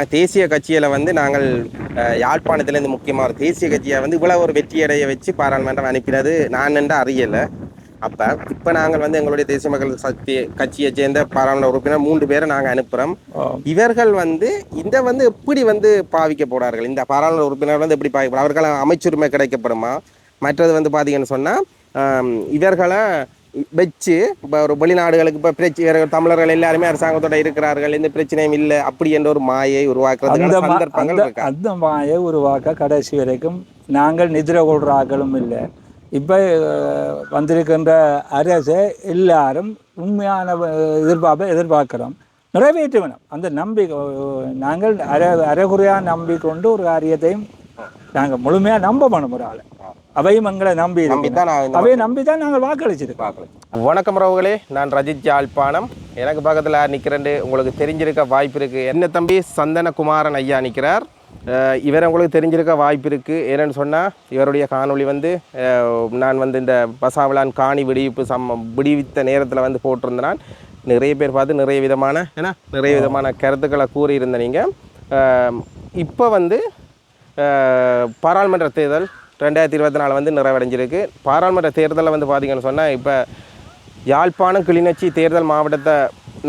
தேசிய கட்சியில் வந்து நாங்கள் யாழ்ப்பாணத்திலேருந்து முக்கியமாக ஒரு தேசிய கட்சியை வந்து இவ்வளோ ஒரு வெற்றியடைய வச்சு பாராளுமன்றம் அனுப்பினது நான் என்று அறியலை. அப்போ இப்போ நாங்கள் வந்து எங்களுடைய தேசிய மக்கள் சக்தி கட்சியை சேர்ந்த பாராளுமன்ற உறுப்பினர் மூன்று பேரை நாங்கள் அனுப்புகிறோம் இவர்கள் வந்து இந்த வந்து எப்படி வந்து பாவிக்க போறார்கள்? இந்த பாராளுமன்ற உறுப்பினர் வந்து எப்படி பாவிக்க அவர்கள் அமைச்சுரிமை கிடைக்கப்படுமா? மற்றது வந்து பார்த்தீங்கன்னு சொன்னால் இவர்களை வச்சு இப்போ ஒரு வெளிநாடுகளுக்கு இப்போ பிரச்சனை தமிழர்கள் எல்லாருமே அரசாங்கத்தோட இருக்கிறார்கள் எந்த பிரச்சனையும் இல்லை அப்படி என்ற ஒரு மாயை சந்தர்ப்பங்கள் அந்த மாயை உருவாக்க கடைசி வரைக்கும் நாங்கள் நிதிர கொள்கிற ஆக்களும் இல்லை. இப்போ வந்திருக்கின்ற அரசை எல்லாரும் உண்மையான எதிர்பார்ப்பை எதிர்பார்க்கிறோம். நிறைவேற்ற வேணும். அந்த நம்பிக்கை நாங்கள் அர அரைகுறையாக நம்பிக்கொண்டு ஒரு காரியத்தையும் நாங்கள் முழுமையாக நம்ப வேணும் ஒரு ஆளை. அவையும் எங்களை நம்பி அவையை நம்பி தான் நாங்கள் வாக்களிச்சிருக்கோம் பார்க்கலாம் வணக்கம் ரவுகளே நான் ரஜித் யாழ்ப்பாணம் எனக்கு பக்கத்தில் நிற்கிறேன் உங்களுக்கு தெரிஞ்சிருக்க வாய்ப்பு இருக்குது என்ன தம்பி? சந்தனகுமாரன் ஐயா நிற்கிறார் இவரை உங்களுக்கு தெரிஞ்சிருக்க வாய்ப்பு இருக்குது ஏன்னு சொன்னால் இவருடைய காணொளி வந்து நான் வந்து இந்த பசாவிலான் காணி விடுவிப்பு சம் விடுவித்த நேரத்தில் வந்து போட்டிருந்தேன் நிறைய பேர் பார்த்து நிறைய விதமான ஏன்னா நிறைய விதமான கருத்துக்களை கூறியிருந்த நீங்கள் இப்போ வந்து பாராளுமன்ற தேர்தல் ரெண்டாயிரத்தி இருபத்தி நாலு வந்து நிறைவடைஞ்சிருக்கு. பாராளுமன்ற தேர்தலில் வந்து பார்த்திங்கன்னு சொன்னால் இப்போ யாழ்ப்பாணம் கிளிநொச்சி தேர்தல் மாவட்டத்தை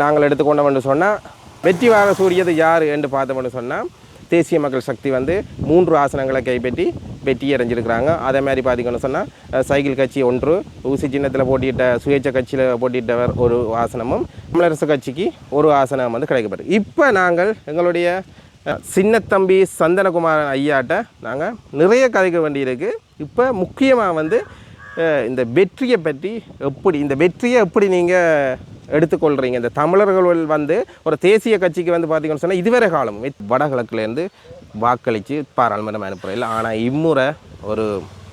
நாங்கள் எடுத்துக்கொண்டோம்னு சொன்னால் வெற்றி வாக சூரியது யார் என்று பார்த்தோம்னு சொன்னால் தேசிய மக்கள் சக்தி வந்து மூன்று ஆசனங்களை கைப்பற்றி வெற்றி அடைஞ்சிருக்கிறாங்க. அதே மாதிரி பார்த்திங்கன்னு சொன்னால் சைக்கிள் கட்சி ஒன்று ஊசி சின்னத்தில் போட்டியிட்ட சுயேட்சை கட்சியில் போட்டியிட்டவர் ஒரு ஆசனமும் தமிழரசு கட்சிக்கு ஒரு ஆசனம் வந்து கிடைக்கப்படும் இப்போ நாங்கள் எங்களுடைய சின்னத்தம்பி சந்தனகுமாரன் ஐயாட்ட நாங்கள் நிறைய கதைக்க வேண்டியிருக்கு. இப்போ முக்கியமாக வந்து இந்த வெற்றியை பற்றி எப்படி இந்த வெற்றியை எப்படி நீங்கள் எடுத்துக்கொள்கிறீங்க இந்த தமிழர்கள் வந்து ஒரு தேசிய கட்சிக்கு வந்து பார்த்தீங்கன்னு சொன்னால் இதுவரை காலம் வடகிழக்குலேருந்து வாக்களித்து பாராளுமன்றம் அனுப்புகிறோம் இல்லை ஆனால் இம்முறை ஒரு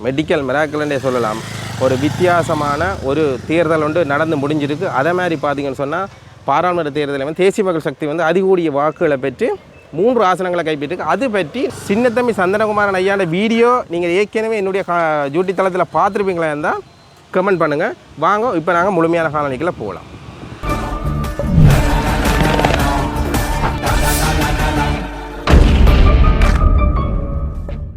மெடிக்கல் மிராக்கல்னே சொல்லலாம். ஒரு வித்தியாசமான ஒரு தேர்தல் ஒன்று நடந்து முடிஞ்சிருக்கு. அதே மாதிரி பார்த்தீங்கன்னு சொன்னால் பாராளுமன்ற தேர்தலில் வந்து தேசிய மக்கள் சக்தி வந்து அதிகூடிய வாக்குகளை பெற்று மூன்று ஆசனங்களை கைப்பற்றிருக்கு அது பற்றி சின்னத்தம்பி சந்தனகுமாரன் ஐயாண்ட வீடியோ நீங்கள் ஏற்கனவே என்னுடைய கா ஜூட்டி தளத்தில் பார்த்துருப்பீங்களா இருந்தால் கமெண்ட் பண்ணுங்கள் வாங்க இப்போ நாங்கள் முழுமையான காலனிக்கில் போகலாம்.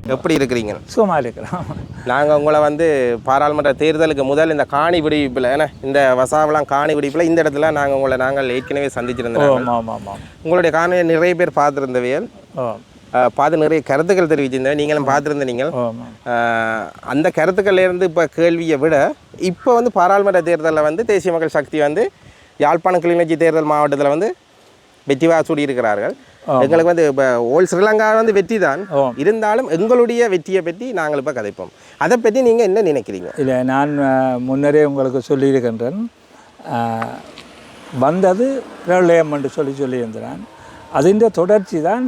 எப்படி இருக்கிறீங்க? சும்மா இருக்கிறோம். நாங்கள் உங்களை வந்து பாராளுமன்ற தேர்தலுக்கு முதல் இந்த காணி விடுவிப்பில் ஏன்னா இந்த வசாவெல்லாம் காணி விடுவிப்பில் இந்த இடத்துல நாங்கள் உங்களை நாங்கள் ஏற்கனவே சந்திச்சிருந்தோம். உங்களுடைய காணொலியை நிறைய பேர் பார்த்துருந்தவையல். பார்த்து நிறைய கருத்துக்கள் தெரிவிச்சிருந்தேன். நீங்களும் பார்த்துருந்த நீங்கள் ஆமாம் அஹ், அந்த கருத்துக்கள்ல இருந்து இப்போ கேள்வியை விட இப்போ வந்து பாராளுமன்ற தேர்தலில் வந்து தேசிய மக்கள் சக்தி வந்து யாழ்ப்பாணம் கிளிநொச்சி தேர்தல் மாவட்டத்தில் வந்து வெற்றி வாசூடி இருக்கிறார்கள் எங்களுக்கு வந்து இப்போ ஓல் ஸ்ரீலங்கா வந்து வெற்றி தான். இருந்தாலும் எங்களுடைய வெற்றியை பற்றி நாங்கள் இப்போ கதைப்போம். அதை பற்றி நீங்கள் என்ன நினைக்கிறீங்க? இல்லை நான் முன்னரே உங்களுக்கு சொல்லியிருக்கின்றேன். வந்தது பிரளயம் என்று சொல்லி சொல்லியிருந்தேன் அதின் தொடர்ச்சி தான்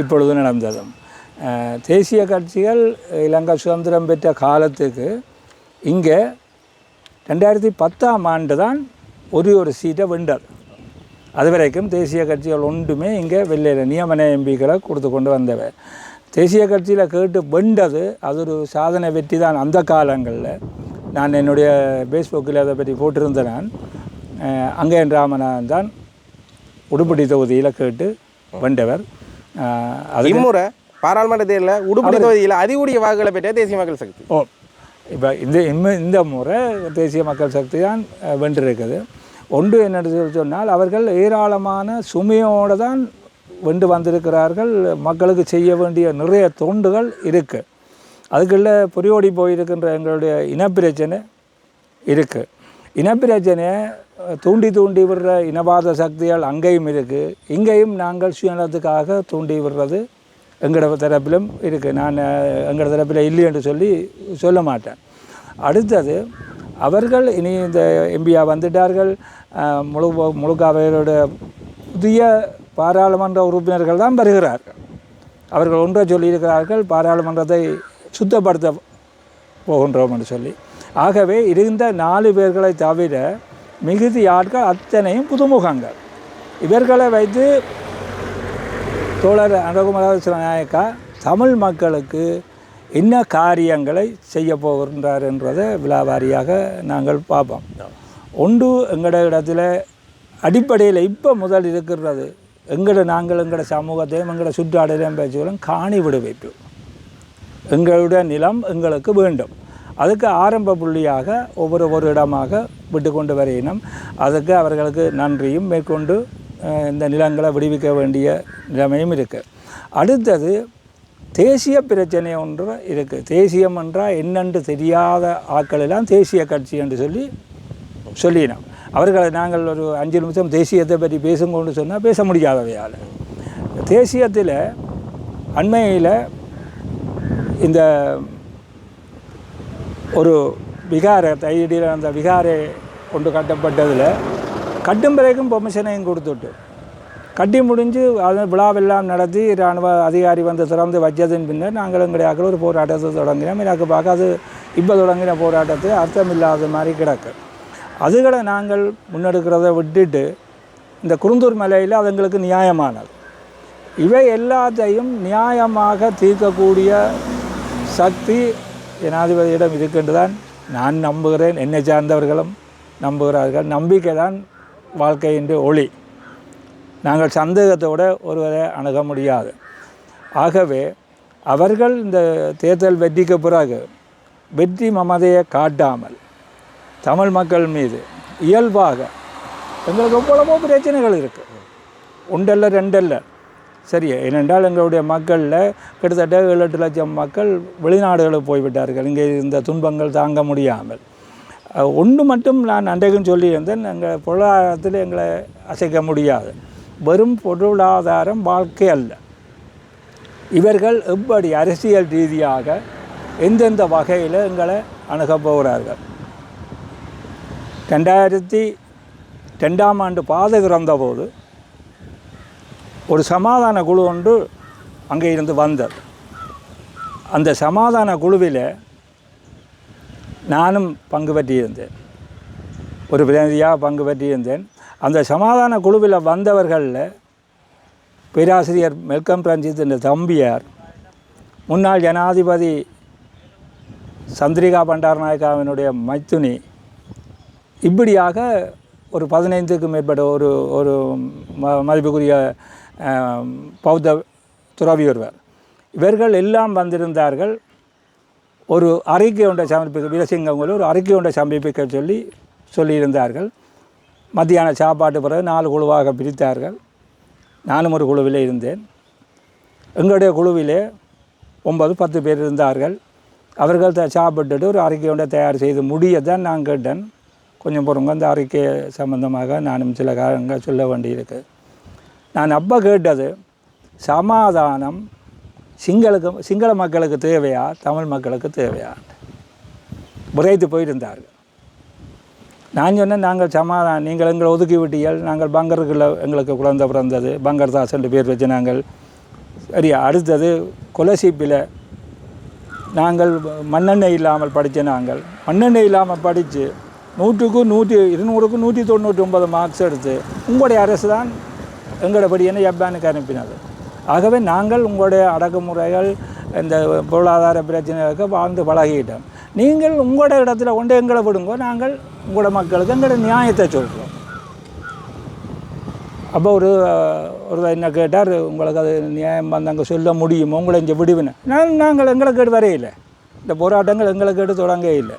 இப்பொழுது நடந்ததும் தேசிய கட்சிகள் இலங்கை சுதந்திரம் பெற்ற காலத்துக்கு இங்கே ரெண்டாயிரத்தி பத்தாம் ஆண்டு தான் ஒரு ஒரு சீட்டை வெண்டது அது வரைக்கும் தேசிய கட்சிகள் ஒன்றுமே இங்கே வெளியில் நியமன எம்பிக்களை கொடுத்து கொண்டு வந்தவ. தேசிய கட்சியில் கேட்டு வெண்டது அது ஒரு சாதனை வெற்றி தான் அந்த காலங்களில். நான் என்னுடைய ஃபேஸ்புக்கில் அதை பற்றி போட்டிருந்தேன் நான். அஹ், அங்கேயன் ராமநாதன் தான் உடுப்பட்டி தொகுதியில் கேட்டு வென்றவர். அஹ், அது இம்முறை பாராளுமன்ற தேர்தலில் உடுப்படி தொகுதியில் அதிகூடிய வாக்குகளை பெற்ற தேசிய மக்கள் சக்தி. ஓ இப்போ இந்த இந்த முறை தேசிய மக்கள் சக்தி தான் வென்றிருக்குது. ஒன்று என்னென்னு சொல்லி சொன்னால் அவர்கள் ஏராளமான சுமையோடு தான் வெண்டு வந்திருக்கிறார்கள். மக்களுக்கு செய்ய வேண்டிய நிறைய தொண்டுகள் இருக்குது அதுக்குள்ள பொறியோடி போயிருக்கின்ற எங்களுடைய இனப்பிரச்சனை இருக்குது இனப்பிரச்சனையை தூண்டி தூண்டி விடுற இனவாத சக்திகள் அங்கேயும் இருக்குது இங்கேயும் நாங்கள் சுயநலத்துக்காக தூண்டி விடுறது எங்களோட தரப்பிலும் இருக்குது நான் எங்களோட தரப்பில் இல்லை என்று சொல்லி சொல்ல மாட்டேன். அடுத்தது அவர்கள் இனி இந்த எம்பியா வந்துட்டார்கள். முழு முழுக்காவையோட அவர்களோட புதிய பாராளுமன்ற உறுப்பினர்கள் தான் வருகிறார்கள். அவர்கள் ஒன்றை சொல்லியிருக்கிறார்கள் பாராளுமன்றத்தை சுத்தப்படுத்த போகின்றோம் என்று சொல்லி. ஆகவே இருந்த நாலு பேர்களை தவிர மிகுதி ஆட்கள் அத்தனையும் புதுமுகங்கள். இவர்களை வைத்து தோழர் அனுகுமராஜ நாயக்கா தமிழ் மக்களுக்கு என்ன காரியங்களை செய்ய போகின்றார் என்றதை விழாவாரியாக நாங்கள் பார்ப்போம். ஒன்று எங்களோட இடத்துல அடிப்படையில் இப்போ முதல் இருக்கிறது. எங்களோட நாங்கள் எங்களோட சமூகத்தையும் எங்களோட சுற்றாடலையும் பேச்சுகளும் காணி விடுவிப்பு. எங்களுடைய நிலம் எங்களுக்கு வேண்டும். அதுக்கு ஆரம்ப புள்ளியாக ஒவ்வொரு ஒரு இடமாக விட்டு கொண்டு வரையினோம் அதுக்கு அவர்களுக்கு நன்றியும் மேற்கொண்டு இந்த நிலங்களை விடுவிக்க வேண்டிய நிலைமையும் இருக்குது அடுத்தது தேசிய பிரச்சனை ஒன்று இருக்குது தேசியம் என்றால் என்னென்று தெரியாத ஆட்களெல்லாம் தேசிய கட்சி என்று சொல்லி சொல்லினோம். அவர்களை நாங்கள் ஒரு அஞ்சு நிமிஷம் தேசியத்தை பற்றி பேசுங்கன்னு சொன்னால் பேச முடியாதவையால். தேசியத்தில் அண்மையில் இந்த ஒரு விகார தையடியில் அந்த விகாரை கொண்டு கட்டப்பட்டதில் கட்டும் பிறகும் பொமிஷனையும் கொடுத்துட்டு. கட்டி முடிஞ்சு அது விழாவெல்லாம் நடத்தி இராணுவ அதிகாரி வந்து திறந்து வச்சதின் பின்னர் நாங்கள் எங்களுடைய ஒரு போராட்டத்தை தொடங்கினோம். எனக்கு பார்க்க அது இப்போ தொடங்கின போராட்டத்தை அர்த்தமில்லாத மாதிரி கிடக்கு. அதுகளை நாங்கள் முன்னெடுக்கிறத விட்டுட்டு இந்த குருந்தூர் மலையில் அது எங்களுக்கு நியாயமானது. இவை எல்லாத்தையும் நியாயமாக தீர்க்கக்கூடிய சக்தி ஜனாதிபதியிடம் இருக்கின்றுதான். நான் நம்புகிறேன். என்னை சார்ந்தவர்களும் நம்புகிறார்கள். நம்பிக்கை தான் வாழ்க்கையின் ஒளி. நாங்கள் சந்தேகத்தோட ஒருவரை அணுக முடியாது. ஆகவே அவர்கள் இந்த தேர்தல் வெற்றிக்கு பிறகு வெற்றி மமதையை காட்டாமல் தமிழ் மக்கள் மீது இயல்பாக எங்களுக்கு எவ்வளவோ பிரச்சனைகள் இருக்குது உண்டல்ல ரெண்டல்ல. சரி ஏனென்றால் எங்களுடைய மக்களில் கிட்டத்தட்ட ஏழு எட்டு லட்சம் மக்கள் வெளிநாடுகளுக்கு போய்விட்டார்கள். இங்கே இந்த துன்பங்கள் தாங்க முடியாமல். ஒன்று மட்டும் நான் அன்றைக்கும் சொல்லியிருந்தேன். எங்கள் பொருளாதாரத்தில் எங்களை அசைக்க முடியாது. வெறும் பொருளாதாரம் வாழ்க்கை அல்ல. இவர்கள் எப்படி அரசியல் ரீதியாக எந்தெந்த வகையில் எங்களை அணுகப் போகிறார்கள்? ரெண்டாயிரத்தி ரெண்டாம் ஆண்டு பாதை திறந்தபோது ஒரு சமாதான குழு ஒன்று அங்கே இருந்து வந்தது. அந்த சமாதான குழுவில் நானும் பங்கு பற்றியிருந்தேன் ஒரு பிரதிநிதியாக பங்கு பற்றியிருந்தேன் அந்த சமாதான குழுவில் வந்தவர்களில் பேராசிரியர் மெல்கம் ரஞ்சித் என்ற தம்பியார் முன்னாள் ஜனாதிபதி சந்திரிகா பண்டாரநாயக்காவினுடைய மைத்துனி இப்படியாக ஒரு பதினைந்துக்கும் மேற்பட்ட ஒரு ஒரு ம மதிப்புக்குரிய பௌத்த துறவி ஒருவர் இவர்கள் எல்லாம் வந்திருந்தார்கள். ஒரு அறிக்கை ஒன்றை சமர்ப்பிக்க வீரசிங்கங்கள் ஒரு அறிக்கை ஒன்றை சமர்ப்பிக்க சொல்லி சொல்லியிருந்தார்கள். மத்தியான சாப்பாட்டு பிறகு நாலு குழுவாக பிரித்தார்கள். நானும் ஒரு குழுவில் இருந்தேன். எங்களுடைய குழுவிலே ஒன்பது பத்து பேர் இருந்தார்கள். அவர்கள் த- சாப்பிட்டுட்டு ஒரு அறிக்கை ஒன்றை தயார் செய்து முடிய தான் நான் கேட்டேன். கொஞ்சம் பொறுங்க அந்த அறிக்கை சம்பந்தமாக நானும் சில காரணங்கள் சொல்ல வேண்டியிருக்கு. நான் அப்போ கேட்டது சமாதானம் சிங்களுக்கு சிங்கள மக்களுக்கு தேவையா தமிழ் மக்களுக்கு தேவையா? விரைத்து போயிருந்தார்கள். நான் சொன்னேன் நாங்கள் சமாதானம் நீங்கள் எங்களை ஒதுக்கி விட்டீர்கள். நாங்கள் பங்கருக்குள்ள எங்களுக்கு குழந்தை பிறந்தது. பங்கர் தாஸ் என்று பேர் வச்சு நாங்கள் சரி அடுத்தது கொலசீப்பில் நாங்கள் மண்ணெண்ணெய் இல்லாமல் படித்த நாங்கள். மண்ணெண்ணெய் இல்லாமல் படித்து நூற்றுக்கு நூற்றி இருநூறுக்கு நூற்றி தொண்ணூற்றி ஒன்பது மார்க்ஸ் எடுத்து உங்களுடைய அரசு தான் எங்களோட படியனை ஜப்பானுக்கு அனுப்பினது. ஆகவே நாங்கள் உங்களுடைய அடக்குமுறைகள் இந்த பொருளாதார பிரச்சனைகளுக்கு வாழ்ந்து பழகிட்டோம். நீங்கள் உங்களோட இடத்துல கொண்டு எங்களை விடுங்கோ நாங்கள் உங்களோட மக்களுக்கு எங்களோட நியாயத்தை சொல்கிறோம் அப்போ ஒரு அஹ், ஒரு என்ன கேட்டார் உங்களுக்கு அது நியாயம் வந்தாங்க அங்கே சொல்ல முடியுமோ? உங்களை இங்கே விடுவினேன் நான் நாங்கள் எங்களை கேட்டு வரையில்லை இந்த போராட்டங்கள் எங்களை கேட்டு தொடங்க இல்லை.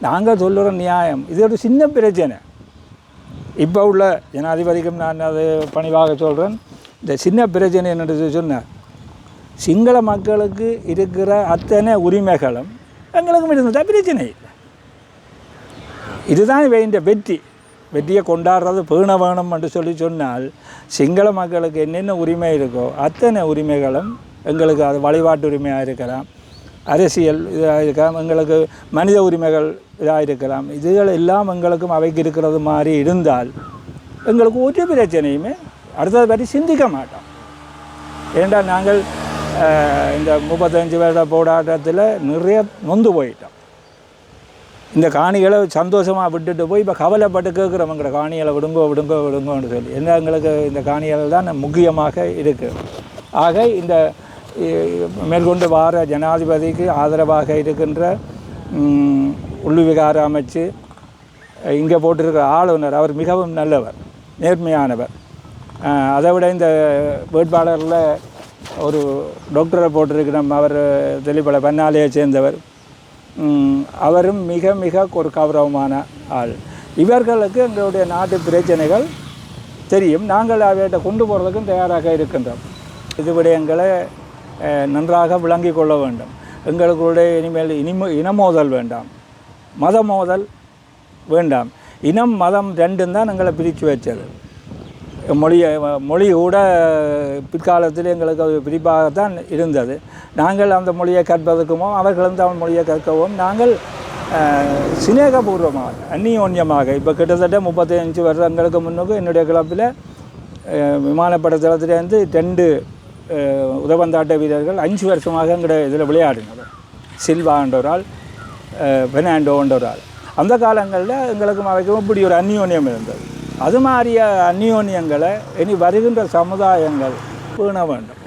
நாங்கள் சொல்லுற நியாயம் இது ஒரு சின்ன பிரச்சனை. இப்போ உள்ள ஜனாதிபதிக்கும் நான் அது பணிவாக சொல்கிறேன் இந்த சின்ன பிரச்சனை என்னென்று சொன்னேன் சிங்கள மக்களுக்கு இருக்கிற அத்தனை உரிமைகளும் எங்களுக்கும் இருந்ததா பிரச்சனை. இதுதான் இந்த வெற்றி. வெற்றியை கொண்டாடுறது பேண வேணும் என்று சொல்லி சொன்னால் சிங்கள மக்களுக்கு என்னென்ன உரிமை இருக்கோ அத்தனை உரிமைகளும் எங்களுக்கு அது வழிபாட்டு உரிமையாக இருக்கலாம். அரசியல் இதாக இருக்கலாம் எங்களுக்கு மனித உரிமைகள் இதாக இருக்கலாம். இதுகள் எல்லாம் எங்களுக்கும் அவைக்கு இருக்கிறது மாதிரி இருந்தால் எங்களுக்கு ஒரு பிரச்சனையுமே அடுத்தது பற்றி சிந்திக்க மாட்டோம். ஏண்டா நாங்கள் இந்த முப்பத்தஞ்சு வருட போராட்டத்தில் நிறைய நொந்து போயிட்டோம். இந்த காணிகளை சந்தோஷமாக விட்டுட்டு போய் இப்போ கவலைப்பட்டு கேட்குறவங்கிற காணிகளை விடுங்கோ விடுங்கோ விடுங்கோன்னு சொல்லி. என்ன எங்களுக்கு இந்த காணிகள் தான் முக்கியமாக இருக்குது ஆக இந்த மேற்கொண்டு வார ஜனாதிபதிக்கு ஆதரவாக இருக்கின்ற ம், உள்ளுவிகார அமைச்சு இங்கே போட்டிருக்கிற ஆளுநர் அவர் மிகவும் நல்லவர் நேர்மையானவர். அதை விட இந்த வேட்பாளரில் ஒரு டாக்டரை போட்டிருக்கிறோம் அவர் தெளிப்பட பன்னாலையை சேர்ந்தவர். அவரும் மிக மிக ஒரு கௌரவமான ஆள். இவர்களுக்கு எங்களுடைய நாட்டு பிரச்சனைகள் தெரியும். நாங்கள் அவர்கிட்ட கொண்டு போகிறதுக்கும் தயாராக இருக்கின்றோம். இது விடயங்களை நன்றாக விளங்கி கொள்ள வேண்டும். எங்களுக்குடைய இனிமேல் இனிம இனமோதல் வேண்டாம். மத மோதல் வேண்டாம். இனம் மதம் ரெண்டும் தான் எங்களை பிரித்து வச்சது. மொழியை மொழி கூட பிற்காலத்தில் எங்களுக்கு அது பிரிப்பாகத்தான் இருந்தது. நாங்கள் அந்த மொழியை கற்பதற்குமோ அவர்களும் தமிழ் மொழியை கற்கவும் நாங்கள் சிநேகபூர்வமாக அந்நியோன்யமாக இப்போ கிட்டத்தட்ட முப்பத்தஞ்சு வருடங்களுக்கு முன்னுக்கு என்னுடைய கிளப்பில் விமானப்படத்தளத்திலேருந்து ரெண்டு உதவந்தாட்ட வீரர்கள் அஞ்சு வருஷமாக எங்களுடைய இதில் விளையாடினவர் சில்வா என்ற ஒரு ஆள் பெர்னாண்டோ ஒரு ஆள் அந்த காலங்களில் எங்களுக்கும் அவைக்கும் இப்படி ஒரு அந்நியோன்யம் இருந்தது. அது மாதிரிய அந்நியோன்யங்களை இனி வருகின்ற சமுதாயங்கள் பேண வேண்டும்.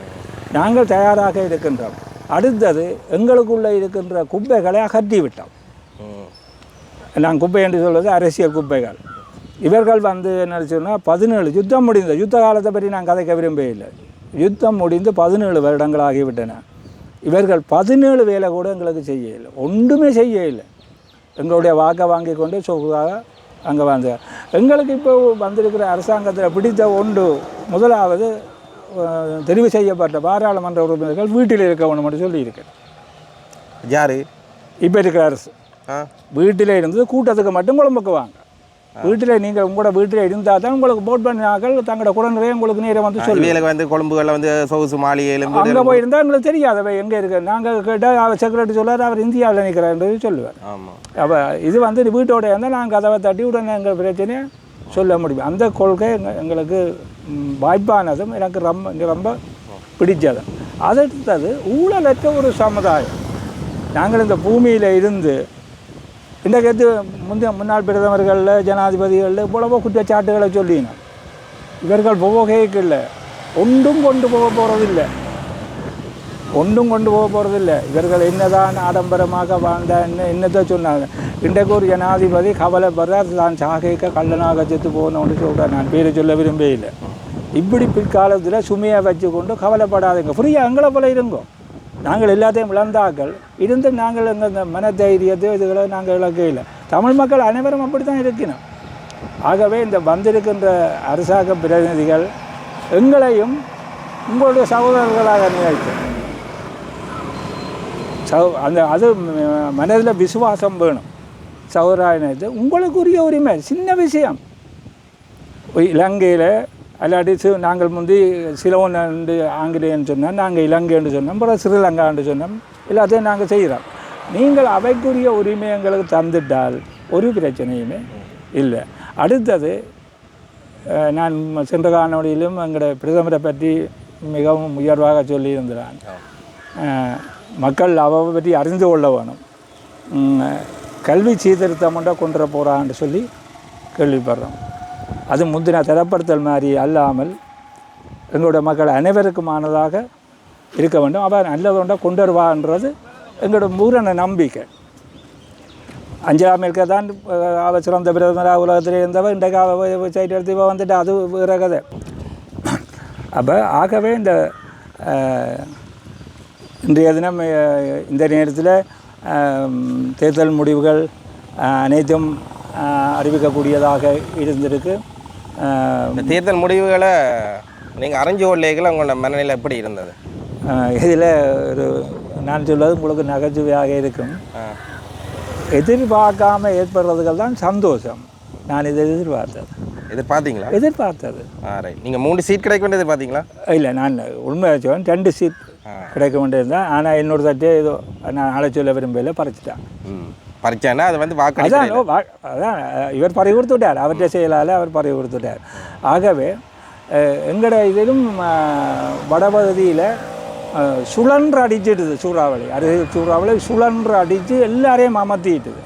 நாங்கள் தயாராக இருக்கின்றோம். அடுத்தது எங்களுக்குள்ளே இருக்கின்ற குப்பைகளை அகற்றி விட்டோம் நான் குப்பை என்று சொல்வது அரசியல் குப்பைகள். இவர்கள் வந்து என்ன சொன்னால் பதினேழு யுத்தம் முடிந்த யுத்த காலத்தை பற்றி நான் கதைக்க விரும்பவில்லை. யுத்தம் முடிந்து பதினேழு வருடங்கள் ஆகிவிட்டன. இவர்கள் பதினேழு வேலை கூட எங்களுக்கு செய்யலை ஒன்றுமே செய்யலை எங்களுடைய வாக்கை வாங்கி கொண்டு சொகுதாக அங்கே வந்து. எங்களுக்கு இப்போ வந்திருக்கிற அரசாங்கத்தில் பிடித்த ஒன்று முதலாவது தெரிவு செய்யப்பட்ட பாராளுமன்ற உறுப்பினர்கள் வீட்டில் இருக்க வேண்டும் என்று சொல்லியிருக்கேன் யாரு? இப்போ இருக்கிற அரசு. வீட்டில் இருந்து கூட்டத்துக்கு மட்டும் குழம்புக்கு வாங்க. வீட்டில் நீங்கள் உங்களோட வீட்டில் இருந்தால் தான் உங்களுக்கு போட் பண்ணினாக்கள் தங்களோட குடநறைய உங்களுக்கு நேரம் வந்து சொல்லு வந்து கொழும்புகளில் வந்து சொகுசு மாளிகையிலும் அங்கே போயிருந்தால் எங்களுக்கு தெரியாது அவ எங்கே இருக்கு? நாங்கள் கேட்டால் அவர் செக்ரட்டரி சொல்லுவார் அவர் இந்தியாவில் நிற்கிறாருன்றது சொல்லுவார். ஆமாம் அப்போ இது வந்து வீட்டோட இருந்தால் நாங்கள் கதவை தட்டி உடனே எங்கள் பிரச்சனையை சொல்ல முடியும். அந்த கொள்கை எங்க எங்களுக்கு வாய்ப்பானதும் எனக்கு ரொம்ப ரொம்ப பிடிச்சதும் அடுத்தது ஊழலற்ற ஒரு சமுதாயம். நாங்கள் இந்த பூமியில் இருந்து இன்றைக்கு எது முந்தைய முன்னாள் பிரதமர்களில் ஜனாதிபதிகளில் இவ்வளவோ குற்றச்சாட்டுகளை சொல்லினோம். இவர்கள் போகைக்கு இல்லை. ஒன்றும் கொண்டு போக போகிறதில்லை ஒன்றும் கொண்டு போக போகிறதில்லை இவர்கள் என்னதான் ஆடம்பரமாக வாழ்ந்த என்ன என்னத்தை சொன்னாங்க? இன்றைக்கு ஒரு ஜனாதிபதி கவலைப்படுறார். தான் சாகைக்க கள்ளனாக செத்து போகணும்னு சொல்கிறேன் நான் பேரை சொல்ல விரும்பவே இப்படி பிற்காலத்தில் சுமையை வச்சு கொண்டு கவலைப்படாதீங்க. ஃப்ரீயாக எங்களை போல இருங்கோ. நாங்கள் எல்லாத்தையும் இழந்தாக்கள் இருந்தும் நாங்கள் எங்கள் இந்த மன இதுகளை நாங்கள் இழக்கையில் தமிழ் மக்கள் அனைவரும் அப்படி தான் இருக்கணும் ஆகவே இந்த வந்திருக்கின்ற அரசாங்க பிரதிநிதிகள் எங்களையும் உங்களுடைய சகோதரர்களாக நினைக்கும் சௌ அந்த அது மனதில் விசுவாசம் வேணும். சௌராயணத்து உங்களுக்குரிய உரிமை சின்ன விஷயம். இலங்கையில் அல்லாட்டி நாங்கள் முந்தி சிலோன் என்று ஆங்கிலேயன்னு சொன்னோம் நாங்கள் இலங்கைன்னு சொன்னோம் அப்புறம் ஸ்ரீலங்கான்னு சொன்னோம் எல்லாத்தையும் நாங்கள் செய்கிறோம். நீங்கள் அவைக்குரிய உரிமை எங்களுக்கு தந்துட்டால் ஒரு பிரச்சனையுமே இல்லை. அடுத்தது நான் சென்ற காணொளியிலும் எங்களோட பிரதமரை பற்றி மிகவும் உயர்வாக சொல்லியிருந்தான். மக்கள் அவரை பற்றி அறிந்து கொள்ள வேணும். கல்வி சீர்திருத்தம் கொண்ட கொண்டு வர போகிறான்னு சொல்லி கேள்விப்படுறோம். அது முந்தின தரப்படுத்தல் மாதிரி அல்லாமல் எங்களுடைய மக்கள் அனைவருக்குமானதாக இருக்க வேண்டும். அவர் நல்லதொண்டா கொண்டு வருவான்றது எங்களோட பூரண நம்பிக்கை. அஞ்சாம் இருக்க தான் அவர் சிறந்த பிரதமராக உலகத்தில் இருந்தவர். இன்றைக்கு அவ சைட் எடுத்து இப்போ வந்துட்டு அது வேறு கதை. அப்போ ஆகவே இந்த இன்றைய தினம் இந்த நேரத்தில் தேர்தல் முடிவுகள் அனைத்தும் அறிவிக்கக்கூடியதாக இருந்திருக்கு. தேர்தல் முடிவுகளை நீங்கள் அறிஞ்சு கொள்ளைகள் உங்களோட மனநிலை எப்படி இருந்தது? இதில் ஒரு நான் சொல்வது உங்களுக்கு நகைச்சுவையாக இருக்கும். எதிர்பார்க்காம ஏற்படுறதுகள் தான் சந்தோஷம். நான் இதை எதிர்பார்த்தது. எதிர்பார்த்தீங்களா? எதிர்பார்த்தது. நீங்கள் மூணு சீட் கிடைக்க வேண்டியது பார்த்தீங்களா இல்லை நான் உண்மை சொல்ல ரெண்டு சீட். கிடைக்க வேண்டியிருந்தேன் ஆனால் இன்னொரு தட்டே ஏதோ நான் ஆளை சொல்ல விரும்பல பறிச்சிட்டேன் பறிச்சானா அது வந்து வாக்களி அதான் இவர் பறி கொடுத்துட்டார். அவர்கிட்ட செயலால் அவர் பறி கொடுத்துட்டார். ஆகவே அஹ், எங்கட இதிலும் வடபகுதியில் சுழன்று அடிச்சிடுது சூறாவளி. அது சூறாவளி சுழன்று அடித்து எல்லாரையும் அமர்த்திட்டுது.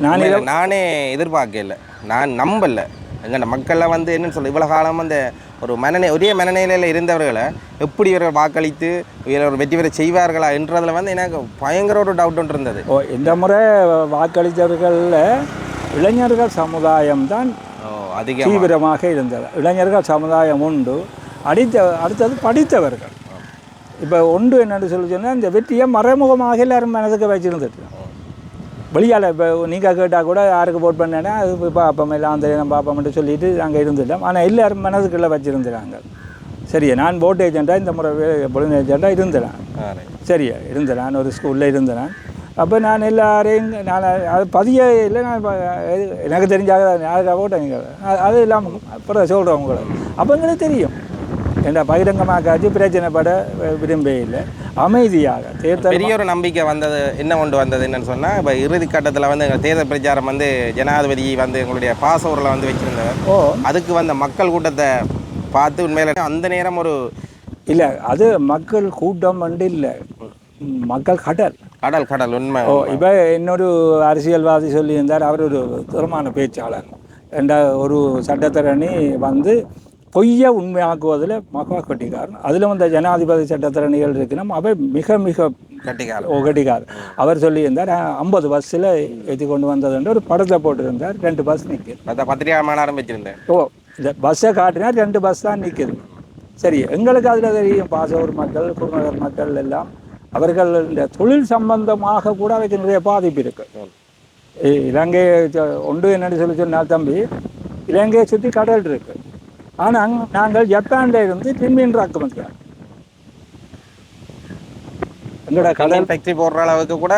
நான் நானே எதிர்பார்க்கல. நான் நம்பல. எங்கள்ட மக்கள்லாம் வந்து என்னன்னு சொல்ல இவ்வளோ காலம் அந்த ஒரு மனநிலை ஒரே மனநிலையில் இருந்தவர்களை எப்படி இவர்கள் வாக்களித்து இவர்கள் வெற்றி பெற செய்வார்களா என்றதில் வந்து எனக்கு பயங்கர ஒரு டவுட் ஒன்று இருந்தது. ஓ இந்த முறை வாக்களித்தவர்களில் இளைஞர்கள் சமுதாயம் தான் ஓ அதிகமாக தீவிரமாக இருந்தது. இளைஞர்கள் சமுதாயம் உண்டு. அடித்த அடுத்தது படித்தவர்கள். இப்போ ஒன்று என்னென்னு சொல்லி சொன்னால் இந்த வெற்றியை மறைமுகமாக எல்லாரும் மனதுக்கு வச்சுருந்துட்டு வெளியால் இப்போ நீங்கள் கேட்டால் கூட யாருக்கு போட் பண்ணேன்னா அது பார்ப்போம் எல்லாம் அந்த நம்ம பார்ப்போம்ட்டு சொல்லிட்டு நாங்கள் இருந்துட்டோம். ஆனால் எல்லாரும் மனதுக்குள்ளே வச்சுருந்துறாங்க. சரியா நான் போட் ஏஜெண்ட்டாக இந்த முறை பொழுது ஏஜெண்ட்டாக இருந்தேன். சரியா இருந்தேன் நான் ஒரு ஸ்கூலில் இருந்தேன் அப்போ நான் எல்லாரையும் நான் அது பதிய இல்லை நான் எனக்கு தெரிஞ்சாக யாருக்காக போட்டேங்க அது இல்லாமல் அப்புறம் சொல்கிறேன் உங்களை. அப்போ எங்களுக்கு தெரியும். என்ன பகிரங்கமாக்காச்சு பிரச்சனைப்பட விரும்பவே இல்லை. அமைதியாக தேர்தல் பெரிய ஒரு நம்பிக்கை வந்தது என்ன கொண்டு வந்தது என்னன்னு சொன்னால் இப்போ இறுதி கட்டத்தில் வந்து எங்கள் தேர்தல் பிரச்சாரம் வந்து ஜனாதிபதி வந்து எங்களுடைய பாசவரில் வந்து வச்சுருந்தவர் ஓ. அதுக்கு வந்த மக்கள் கூட்டத்தை பார்த்து உண்மையில அந்த நேரம் ஒரு இல்லை அது மக்கள் கூட்டம் வந்து இல்லை. மக்கள் கடல். கடல் கடல் உண்மை ஓ இப்போ இன்னொரு அரசியல்வாதி சொல்லியிருந்தார் அவர் ஒரு திறமான பேச்சாளர். என்ற ஒரு சட்டத்தரணி வந்து பொய்யை உண்மையாக்குவதில் மகா கட்டிக்காரன். அதில் வந்த ஜனாதிபதி சட்டத்தரணிகள் இருக்கணும் அவை மிக மிக கட்டிக்காலம் ஓ கட்டிக்கார் அவர் சொல்லியிருந்தார் ஐம்பது பஸ்ஸில் ஏற்றி கொண்டு வந்ததுன்ற ஒரு படத்தை போட்டிருந்தார். ரெண்டு பஸ் நிற்குது பத்திரிகை மாநாடம் வச்சுருந்தேன் ஓ இந்த பஸ்ஸை காட்டினா ரெண்டு பஸ் தான் நிற்குது சரி எங்களுக்கு அதில் தெரியும். பாசவூர் மக்கள் குருநகர் மக்கள் எல்லாம். அவர்கள் இந்த தொழில் சம்பந்தமாக கூட அவைக்கு நிறைய பாதிப்பு இருக்கு. இலங்கை ஒன்று என்னன்னு சொல்லி சொன்னால் தம்பி இலங்கையை சுற்றி கடல் இருக்கு. ஆனால் நாங்கள் ஜப்பான்ல இருந்து திரும்பின் இறக்குமதி எங்களோட கடல் ஃபேக்ட்ரி போடுற அளவுக்கு கூட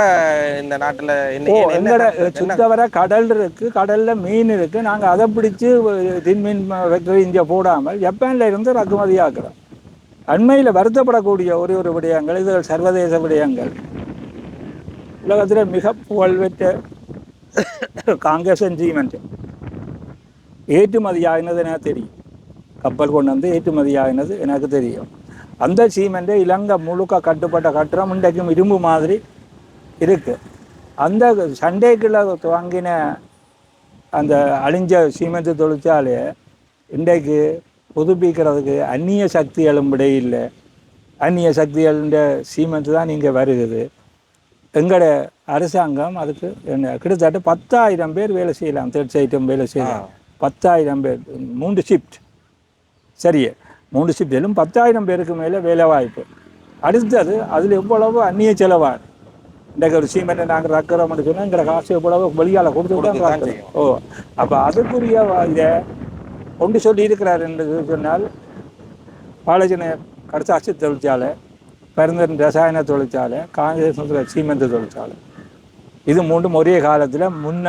இந்த நாட்டில் என்ன சுத்தவரை கடல் இருக்கு கடல்ல மீன் இருக்கு. நாங்க அதை பிடிச்சு தின்மீன் ஃபேக்டரி இங்கே போடாமல் ஜப்பான்ல இருந்து இறக்குமதி ஆக்குறோம். அண்மையில வருத்தப்படக்கூடிய ஒரு ஒரு விடயங்கள் இது சர்வதேச விடயங்கள். உலகத்தில் மிக புகழ்பெற்ற காங்கிரஸ் சீமெண்ட் ஏற்றுமதி ஆகினது எனக்கு தெரியும். கப்பல் கொண்டு வந்து ஏற்றுமதி ஆகினது எனக்கு தெரியும். அந்த சீமெண்ட்டை இலங்கை முழுக்க கட்டுப்பட்ட கட்டுறம் இன்றைக்கும் இரும்பு மாதிரி இருக்கு. அந்த சண்டேக்குள்ள வாங்கின அந்த அழிஞ்ச சீமெண்ட் தொழிற்சாலையை இன்றைக்கு புதுப்பிக்கிறதுக்கு அந்நிய சக்திகளும் இல்லை அந்நிய சக்திகளின் சீமெண்ட் தான் இங்கே வருகுது எங்களோட அரசாங்கம் அதுக்கு என்ன கிட்டத்தட்ட பத்தாயிரம் பேர் வேலை செய்யலாம் தேர்ட் ஐட்டம் வேலை செய்யலாம். பத்தாயிரம் பேர் மூன்று ஷிஃப்ட் சரியே மூன்று ஷிஃப்டிலும் பத்தாயிரம் பேருக்கு மேலே வேலை வாய்ப்பு அடுத்தது அதில் எவ்வளவு அந்நிய செலவாடு இன்றைக்கு ஒரு சீமெண்ட்டை நாங்கள் ரக்கிறோம்னு சொன்னால் எங்களை காசு எவ்வளவு வெளியால் கொடுத்து ரக்கிறோம். ஓ அப்போ அதுக்குரிய இதை ஒன்று சொல்லி இருக்கிறார் என்று சொன்னால் பாலஜன கடத்தாட்சி தொழிற்சாலை பெருந்தன் ரசாயன தொழிற்சாலை காங்கிரஸ் சீமெண்ட் தொழிற்சாலை. இது மூன்றும் ஒரே காலத்தில் முன்ன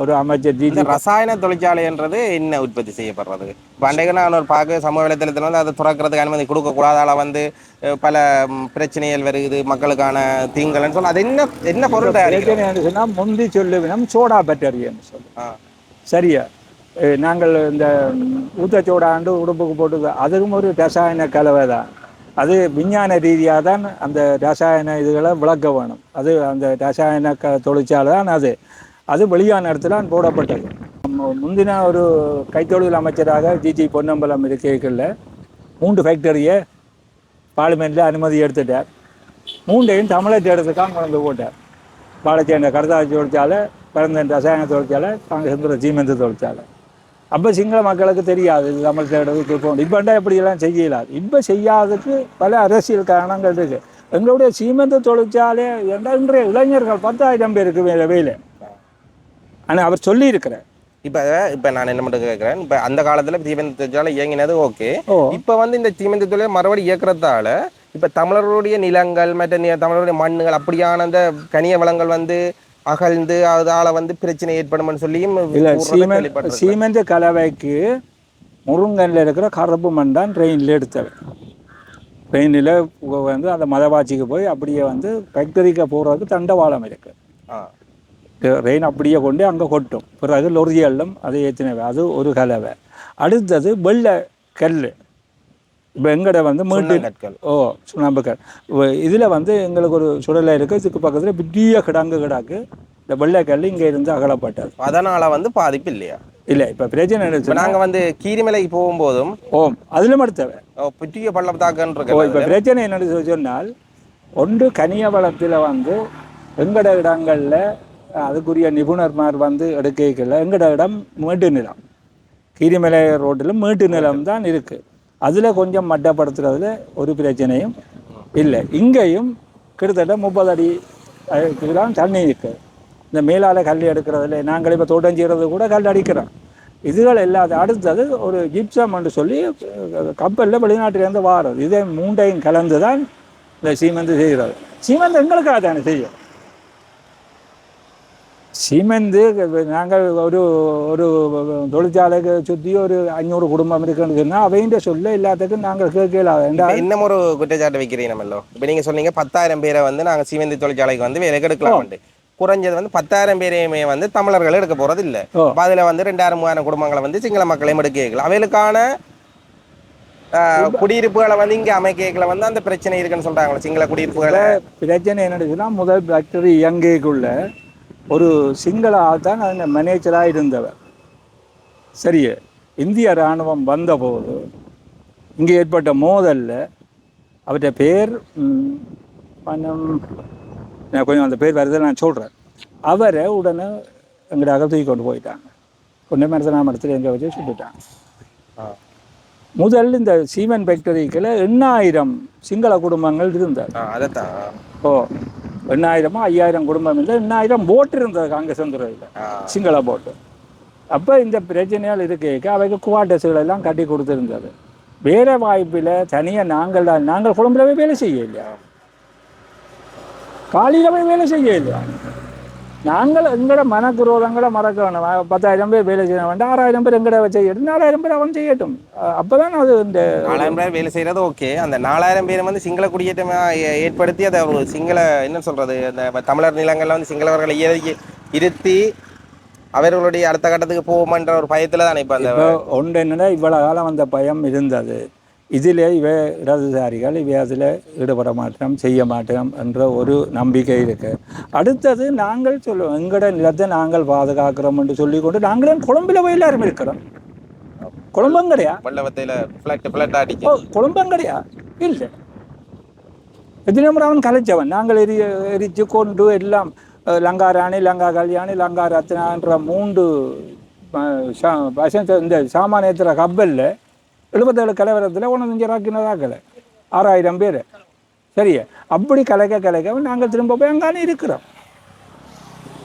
ஒரு அமைச்சர் இந்த ரசாயன தொழிற்சாலைன்றது என்ன உற்பத்தி செய்யப்படுறது. அன்றைக்கு நான் ஒரு பார்க்க சமூக வலைத்தளத்தில் வந்து அதை துறக்கிறதுக்கு அனுமதி கொடுக்கக்கூடாதால வந்து பல பிரச்சனைகள் வருகுது மக்களுக்கான தீங்கள்னு சொல்லி அது என்ன என்ன பொருள் சொன்னால் முந்தி சொல்லுவினம் சோடா பேட்டரின்னு சொல்லு சரியா? நாங்கள் இந்த ஊத்தச்சோடாண்டு உடுப்புக்கு போட்டு அதுவும் ஒரு ரசாயன கலவை தான் அது விஞ்ஞான ரீதியாக தான் அந்த ரசாயன இதுகளை விளக்க வேணும். அது அந்த ரசாயன க தொழிற்சாலை தான் அது. அது வெளியான இடத்துல போடப்பட்டது. முந்தின ஒரு கைத்தொழில் அமைச்சராக ஜிஜி பொன்னம்பலம் இருக்கைகளில் மூன்று ஃபேக்டரியை பார்லிமெண்ட்டில் அனுமதி எடுத்துட்டார். மூன்றையும் தமிழர் இடத்துக்காக கொண்டு போட்டார். பாலச்சேண்ட கடதாசி தொழிற்சாலை பிறந்த ரசாயன தொழிற்சாலை காங்கிரஸ் சீமெந்து தொழிற்சாலை. அப்போ சிங்கள மக்களுக்கு தெரியாது. இது தமிழ் தேடுறதுக்கு போகணும் இப்போண்டா இப்படியெல்லாம் செய்யலாது இப்போ செய்யாததுக்கு பல அரசியல் காரணங்கள் இருக்கு. எங்களுடைய சீமெந்து தொழிற்சாலை இன்றைய இளைஞர்கள் பத்தாயிரம் பேருக்கு வேலை வேலை. ஆனால் அவர் சொல்லியிருக்கிறார். இப்போ இப்போ நான் என்ன மட்டும் கேட்குறேன் இப்போ அந்த காலத்தில் தீபந்த தொழிற்சாலை இயங்கினது ஓகே. இப்போ வந்து இந்த தீபந்த தொழிலை மறுபடியும் இயக்குறதால இப்போ தமிழர்களுடைய நிலங்கள் மற்ற தமிழருடைய மண்ணுகள் அப்படியான அந்த கனிய வளங்கள் வந்து அகழ்ந்து அதால வந்து பிரச்சனை ஏற்படும்னு சொல்லியும் இல்லை சீமெண்ட் கலவைக்கு முருங்கனில் இருக்கிற கருப்பு மண் தான் ட்ரெயினில் எடுத்தவன் ட்ரெயினில் வந்து அந்த மதவாச்சிக்கு போய் அப்படியே வந்து ஃபேக்டரிக்கு போகிறதுக்கு தண்டவாளம் இருக்குது ஆ. ரெயின் அப்படியே கொண்டு அங்கே கொட்டும். பிறகு லொரியாலும் அதை ஏற்றினவை அது ஒரு கலவை. அடுத்தது வெள்ளை கல் இப்போ எங்கட வந்து மீட்டு கற்கள் ஓ சுண்ணாம்பு கல் இதில் வந்து எங்களுக்கு ஒரு சுடலை இருக்குது இதுக்கு பக்கத்தில் பெரிய கிடங்கு கிடாக்கு. இந்த வெள்ளை கல் இங்கே இருந்து அகலப்பட்டது. அதனால வந்து பாதிப்பு இல்லையா? இல்லை இப்போ பிரச்சனை இப்போ இருந்துச்சுன்னா நாங்க வந்து கீரிமலைக்கு போகும்போதும் ஓம் அதிலும் அடுத்தவை ஓ, புற்றிய பள்ளத்தாக்குன்னு ஓ இப்போ பிரச்சனை என்னன்னு சொன்னால் ஒன்று கனிய வளத்தில் வந்து எங்கட இடங்களில் அதுக்குரிய நிபுணர்மார் வந்து எடுக்கல எங்கட இடம் மேட்டு நிலம். கீரிமலை ரோட்டில் மேட்டு நிலம் தான் இருக்குது அதில் கொஞ்சம் மட்டப்படுத்துறதுல ஒரு பிரச்சனையும் இல்லை. இங்கேயும் கிட்டத்தட்ட முப்பது அடி தான் தண்ணி இருக்குது இந்த மேலால் கல் எடுக்கிறதுல நாங்கள் இப்போ தோட்டம் செய்கிறது கூட கல் அடிக்கிறோம். இதுகள் இல்லாத அடுத்தது ஒரு ஜிப்சம் என்று சொல்லி கப்பலில் வெளிநாட்டிலேருந்து வாரது. இதே மூண்டையும் கலந்து தான் இந்த சீமெந்து செய்கிறது. சீமெந்து எங்களுக்காக தானே செய்யும். சீமெந்து நாங்கள் ஒரு ஒரு தொழிற்சாலைக்கு சுற்றி ஒரு அஞ்சூறு குடும்பம் இருக்குன்னு அவைன்ற சொல்ல எல்லாத்துக்கும் நாங்கள் கேட்கல இன்னும் ஒரு குற்றச்சாட்டு வைக்கிறீங்க நம்மளோ இப்போ நீங்க சொன்னீங்க பத்தாயிரம் பேரை வந்து நாங்க சீமெந்தி தொழிற்சாலைக்கு வந்து வேலைக்கு எடுக்கலாம்ட்டு குறைஞ்சது வந்து பத்தாயிரம் பேரையுமே வந்து தமிழர்கள் எடுக்க போறது இல்ல. அப்ப அதுல வந்து ரெண்டாயிரம் மூவாயிரம் குடும்பங்களை வந்து சிங்கள மக்களையும் எடுக்க கேட்கல அவைகளுக்கான ஆஹ், குடியிருப்புகளை வந்து இங்க அமைக்கல வந்து அந்த பிரச்சனை இருக்குன்னு சொல்றாங்களா சிங்கள குடியிருப்புகளை பிரச்சனை என்னடுச்சுன்னா முதல் ஃபேக்டரி இயங்கைக்குள்ள ஒரு சிங்கள ஆள் தான் அதில் மேனேஜராக இருந்தவர். சரியே இந்திய இராணுவம் வந்தபோது இங்கே ஏற்பட்ட மோதல்ல அவர்கிட்ட பேர் நான் கொஞ்சம் அந்த பேர் வருது நான் சொல்கிறேன் அவரை உடனே எங்கடாக தூக்கி கொண்டு போயிட்டாங்க. கொண்டு மரத்தனா மரத்தில் எங்கே வச்சு சுட்டுட்டாங்க. முதல் இந்த சீமெண்ட் ஃபேக்டரிக்குள்ள எண்ணாயிரம் சிங்கள குடும்பங்கள் அதைத்தான். ஓ எண்ணாயிரமோ ஐயாயிரம் குடும்பம் இல்லை எண்ணாயிரம் போட்டு இருந்தது காங்கிரஸ் ஆ. சிங்கள போட்டு அப்போ இந்த பிரச்சனையால் இருக்க அவைக்கு குவார்டர்ஸுகள் எல்லாம் கட்டி கொடுத்துருந்தது. வேலை வாய்ப்பில் தனியாக நாங்கள் தான் நாங்கள் குழம்புல போய் வேலை செய்ய இல்லையா காலையில் போய் வேலை செய்ய இல்லையா நாங்கள் எங்களோட மனக்குரோதங்களை மறக்க வேணும் அஹ் பத்தாயிரம் பேர் வேலை செய்ய வேண்டாம் ஆறாயிரம் பேர் எங்கட செய்யட்டும். நாலாயிரம் பேர் அவன் செய்யட்டும். அப்போ தான் அது இந்த நாலாயிரம் பேர் வேலை செய்யறது ஓகே. அந்த நாலாயிரம் பேரை வந்து சிங்கள குடியேற்றமா ஏ- ஏற்படுத்தி அதை ஒரு சிங்கள என்ன சொல்றது அந்த தமிழர் நிலங்கள்ல வந்து சிங்களவர்களை இயற்கை இருத்தி அவர்களுடைய அடுத்த கட்டத்துக்கு போவோமன்ற ஒரு பயத்துல தானே இப்ப அந்த ஒன்று என்னன்னா இவ்வளோ காலம் அந்த பயம் இருந்தது. இதில் இவ இடதுசாரிகள் இவை அதில் ஈடுபட மாட்டோம் செய்ய மாட்டோம் என்ற ஒரு நம்பிக்கை இருக்கு. அடுத்தது நாங்கள் சொல்லுவோம் எங்களோட நிலத்தை நாங்கள் பாதுகாக்கிறோம் என்று சொல்லிக்கொண்டு நாங்களும் கொழும்பில் போய் எல்லாரும் இருக்கிறோம். கொழும்பங்கடையா? கொழும்பங்கடையா? இல்லை. எத்தனை அவன் கலைச்சவன். நாங்கள் எரி எரித்து கொண்டு எல்லாம் லங்கா ராணி லங்கா கல்யாணி லங்கா ரத்னான்ற மூன்று இந்த சாமானியத்தில் கப்பலில் எழுபத்தேழு கலவரத்தில் ஒன்று ராக்கினதாக்கலை ஆறாயிரம் பேர். சரியா? அப்படி கலைக்க கலைக்க நாங்கள் திரும்ப போய் அங்கானே இருக்கிறோம்.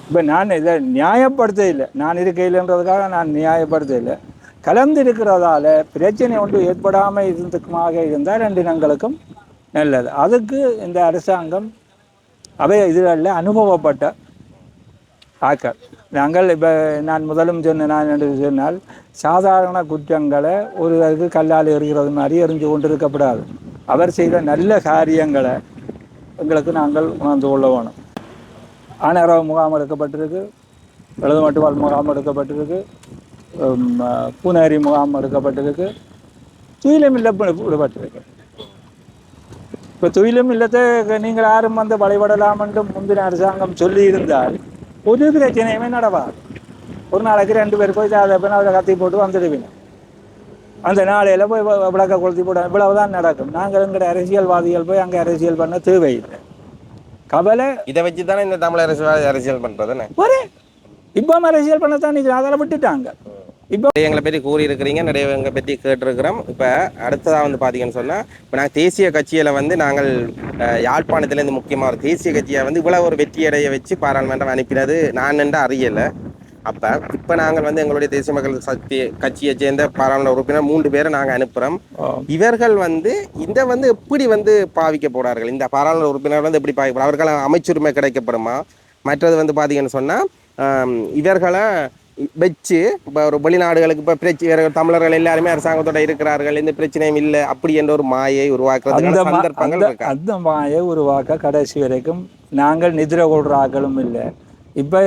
இப்போ நான் இதை நியாயப்படுத்த இல்லை நான் இருக்கையில்ன்றதுக்காக நான் நியாயப்படுத்த இல்லை கலந்து இருக்கிறதால பிரச்சனை ஒன்று ஏற்படாமல் இருந்துக்குமாக இருந்தால் ரெண்டு இனங்களுக்கும் நல்லது. அதுக்கு இந்த அரசாங்கம் அவை இதில் அனுபவப்பட்ட ஆக்கள். நாங்கள் இப்போ நான் முதலும் சொன்ன நான் என்று சொன்னால் சாதாரண குற்றங்களை ஒருவருக்கு கல்லால் எறிகிறது மாதிரி எறிஞ்சு கொண்டு இருக்கப்படாது அவர் செய்த நல்ல காரியங்களை எங்களுக்கு நாங்கள் உணர்ந்து கொள்ள வேணும். ஆனரவ முகாம் எடுக்கப்பட்டிருக்கு எழுதுமட்டுவால் முகாம் எடுக்கப்பட்டிருக்கு பூனேரி முகாம் எடுக்கப்பட்டிருக்கு. துயிலும் இல்லை விடுபட்டிருக்கு. இப்போ துயிலும் இல்லத்தை நீங்கள் யாரும் வந்து வழிபடலாம் என்று முந்தின அரசாங்கம் சொல்லியிருந்தால் ஒரு பிரச்சனையுமே நடவாது ஒரு நாளைக்கு ரெண்டு பேர் போய் அதை போய் அதில் கத்தி போட்டு வந்துடுவீங்க அந்த நாளையில் போய் விளக்க கொளுத்தி போட இவ்வளவுதான் நடக்கும் நாங்கள் எங்கட அரசியல்வாதிகள் போய் அங்கே அரசியல் பண்ண தேவையில்லை கவலை இதை வச்சு தானே இந்த தமிழ் அரசு அரசியல் பண்றதுன்னு ஒரு இப்போ அரசியல் பண்ணத்தான் நிற்கிறேன் அதில் விட்டுட்டாங்க இப்போ எங்களை பற்றி கூறியிருக்கிறீங்க நிறைய எங்களை பற்றி கேட்டிருக்கிறோம். இப்போ அடுத்ததாக வந்து பார்த்தீங்கன்னு சொன்னால் இப்போ நாங்கள் தேசிய கட்சியில் வந்து நாங்கள் யாழ்ப்பாணத்துலேருந்து முக்கியமாக ஒரு தேசிய கட்சியை வந்து இவ்வளோ ஒரு வெற்றியடைய வச்சு பாராளுமன்றம் அனுப்பினது நான் என்று அறியலை. அப்போ இப்போ நாங்கள் வந்து எங்களுடைய தேசிய மக்கள் சக்தி கட்சியை சேர்ந்த பாராளுமன்ற உறுப்பினர் மூன்று பேரை நாங்கள் அனுப்புகிறோம் இவர்கள் வந்து இந்த வந்து எப்படி வந்து பாவிக்க போறார்கள்? இந்த பாராளுமன்ற உறுப்பினர் வந்து எப்படி பாவிக்க அவர்கள் அமைச்சுரிமை கிடைக்கப்படுமா? மற்றது வந்து பார்த்தீங்கன்னு சொன்னால் இவர்களை வச்சு இப்போ ஒரு வெளிநாடுகளுக்கு இப்போ பிரச்சனை தமிழர்கள் எல்லாருமே அரசாங்கத்தோட இருக்கிறார்கள் எந்த பிரச்சனையும் இல்லை அப்படி என்ற ஒரு மாயை சந்தர்ப்பங்கள் அந்த மாயை உருவாக்க கடைசி வரைக்கும் நாங்கள் நிதிர கொள்கிற ஆக்களும் இல்லை. இப்போ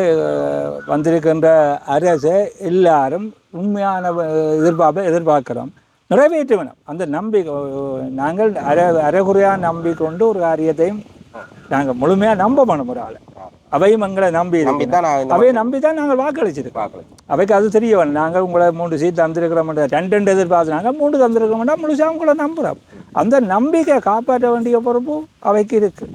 வந்திருக்கின்ற அரசை எல்லாரும் உண்மையான எதிர்பார்ப்பை எதிர்பார்க்கிறோம். நிறைவேற்ற வேணும் அந்த நம்பிக்கை நாங்கள் அர அரைகுறையாக நம்பிக்கொண்டு ஒரு காரியத்தையும் நாங்கள் முழுமையாக நம்ப வேணும் ஒரு ஆளை. அவையும் எங்களை நம்பி அவையை நம்பி தான் நாங்கள் பார்க்கல அவைக்கு அது தெரிய வேணும் நாங்கள் உங்களை மூன்று சீட் தந்திருக்கிறோம் ரெண்டு ரெண்டு எதிர்பார்த்துனாங்க மூன்று தந்திருக்கோம்னா முழுசாக உங்களை நம்புகிறோம் அந்த நம்பிக்கை காப்பாற்ற வேண்டிய பொறுப்பு அவைக்கு இருக்கு.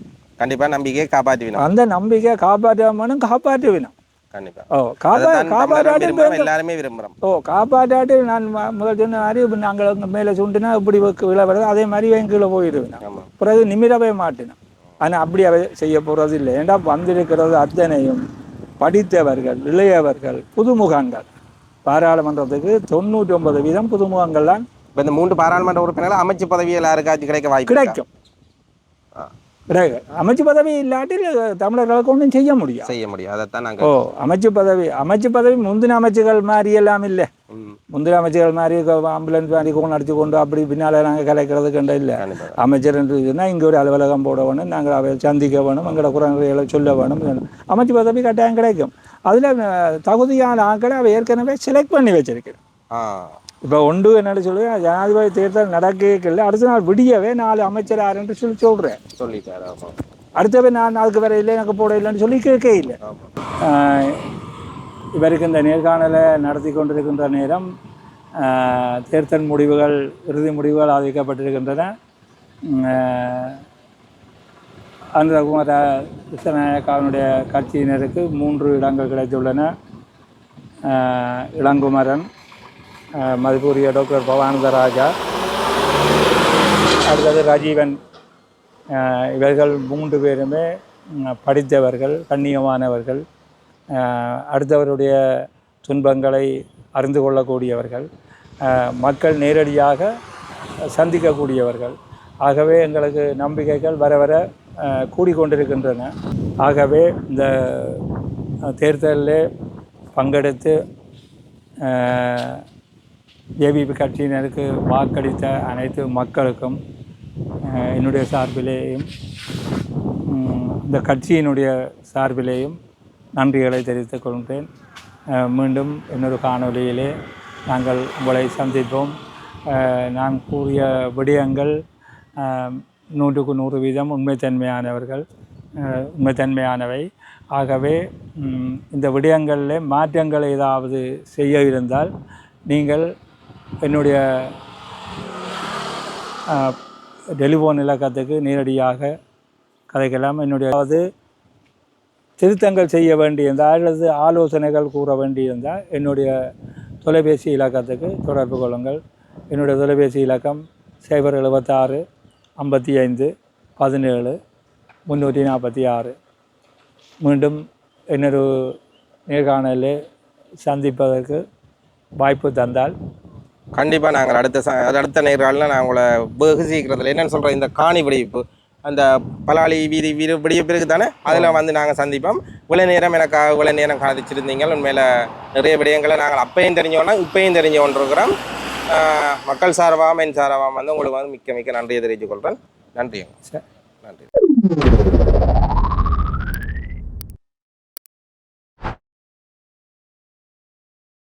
கண்டிப்பா நம்பிக்கையை காப்பாற்றி வேணும் அந்த நம்பிக்கையை காப்பாற்ற வேணும் காப்பாற்ற வேணும் கண்டிப்பா. ஓ காப்பாற்றாட்டி விரும்புறோம், எல்லாருமே விரும்புறோம். ஓ காப்பாற்றாட்டி நான் முதல் சொன்ன மாதிரி நாங்கள் மேலே சுண்டுனா இப்படி விழ அதே மாதிரி என் கீழே போயிடுவேன். பிறகு நிமிரவே மாட்டேன். ஆனால் அப்படி அவை செய்ய போகிறது இல்லை. ஏண்டா வந்திருக்கிறது அத்தனையும் படித்தவர்கள் இளையவர்கள் புதுமுகங்கள். பாராளுமன்றத்துக்கு தொண்ணூற்றி ஒன்பது வீதம் புதுமுகங்கள் தான் இப்ப இந்த மூன்று பாராளுமன்ற உறுப்பினர்கள் அமைச்சு பதவியில் யாருக்காச்சும் கிடைக்க வாய்ப்பு? கிடைக்கும். கிடைக்கும் அமைச்சு பதவி இல்லாட்டி தமிழர்களுக்கு ஒன்றும் செய்ய முடியாது. செய்ய முடியும் அதைத்தான் ஓ நாங்க அமைச்சு பதவி அமைச்சு பதவி முந்தின அமைச்சுகள் மாதிரி எல்லாம் இல்லை. முந்தின அமைச்சர்கள் மாதிரி ஆம்புலன்ஸ் மாதிரி கோன் அடிச்சு கொண்டு அப்படி பின்னால் நாங்கள் கலைக்கிறதுக்கு கண்ட இல்லை. அமைச்சர் சொன்னால் இங்கே ஒரு அலுவலகம் போட வேணும் நாங்கள் அவை சந்திக்க வேணும் எங்களோட குறைகளை சொல்ல வேணும். அமைச்சு பதவி கட்டாயம் கிடைக்கும். அதில் தகுதியான ஆட்களை அவை ஏற்கனவே செலக்ட் பண்ணி வச்சிருக்கிறேன் இப்போ ஒன்று என்னென்னு சொல்லுவேன் ஜனாதிபதி தேர்தல் நடக்கல அடுத்த நாள் விடியவே நாலு அமைச்சர் யாருன்னு சொல்லி சொல்கிறேன் சொல்லிட்டாரு அடுத்தவே நான் அதுக்கு வேற இல்லை எனக்கு போட இல்லைன்னு சொல்லி கேட்க இல்லை. இவருக்கு இந்த நேர்காணலை நடத்தி கொண்டிருக்கின்ற நேரம் தேர்தல் முடிவுகள் இறுதி முடிவுகள் அறிவிக்கப்பட்டிருக்கின்றன. ஆந்திரகுமார கிருஷ்ணநாயக்காவினுடைய கட்சியினருக்கு மூன்று இடங்கள் கிடைத்துள்ளன. இளங்குமரன் மதிப்புரிய டாக்டர் பவானந்த ராஜா அடுத்தது ராஜீவன் இவர்கள் மூன்று பேருமே படித்தவர்கள் கண்ணியமானவர்கள் அடுத்தவருடைய துன்பங்களை அறிந்து கொள்ளக்கூடியவர்கள் மக்கள் நேரடியாக சந்திக்கக்கூடியவர்கள். ஆகவே எங்களுக்கு நம்பிக்கைகள் வர வர கூடிக்கொண்டிருக்கின்றன. ஆகவே இந்த தேர்தலில் பங்கெடுத்து ஏபிபி கட்சியினருக்கு வாக்களித்த அனைத்து மக்களுக்கும் என்னுடைய சார்பிலேயும் இந்த கட்சியினுடைய சார்பிலேயும் நன்றிகளை தெரிவித்துக் கொள்கிறேன் மீண்டும் இன்னொரு காணொளியிலே நாங்கள் உங்களை சந்திப்போம். நான் கூறிய விடயங்கள் நூற்றுக்கு நூறு வீதம் உண்மைத்தன்மையானவர்கள் உண்மைத்தன்மையானவை. ஆகவே இந்த விடயங்களில் மாற்றங்கள் ஏதாவது செய்ய இருந்தால் நீங்கள் என்னுடைய டெலிஃபோன் இலக்கத்துக்கு நேரடியாக கதைக்கலாம். என்னுடைய அதாவது திருத்தங்கள் செய்ய வேண்டியிருந்தால் அல்லது ஆலோசனைகள் கூற வேண்டியிருந்தால் என்னுடைய தொலைபேசி இலக்கத்துக்கு தொடர்பு கொள்ளுங்கள். என்னுடைய தொலைபேசி இலக்கம் சைபர் எழுபத்தாறு ஐம்பத்தி ஐந்து பதினேழு முந்நூற்றி நாற்பத்தி ஆறு. மீண்டும் இன்னொரு நேர்காணலில் சந்திப்பதற்கு வாய்ப்பு தந்தால் கண்டிப்பா நாங்கள் அடுத்த ச- அடுத்த நேர்காலில் நான் உங்களை வெகு சீக்கிரத்தில் என்னன்னு சொல்கிறேன் இந்த காணி வெடிப்பு அந்த பலாளி வீதி வீடு வெடிப்பு இருக்கு தானே அதில் வந்து நாங்கள் சந்திப்போம். இவ்வளோ நேரம் எனக்கு இவ்வளோ நேரம் காதிச்சிருந்தீங்க உண்மையில் நிறைய விடயங்களை நாங்கள் அப்பையும் தெரிஞ்சோன்னா இப்பையும் தெரிஞ்சு கொண்டிருக்கிறோம். ஆஹ் மக்கள் சார்பாக மென் சார்பாக வந்து உங்களுக்கு வந்து மிக்க மிக்க நன்றியை தெரிவித்துக் கொள்கிறேன் நன்றி சரி. நன்றி.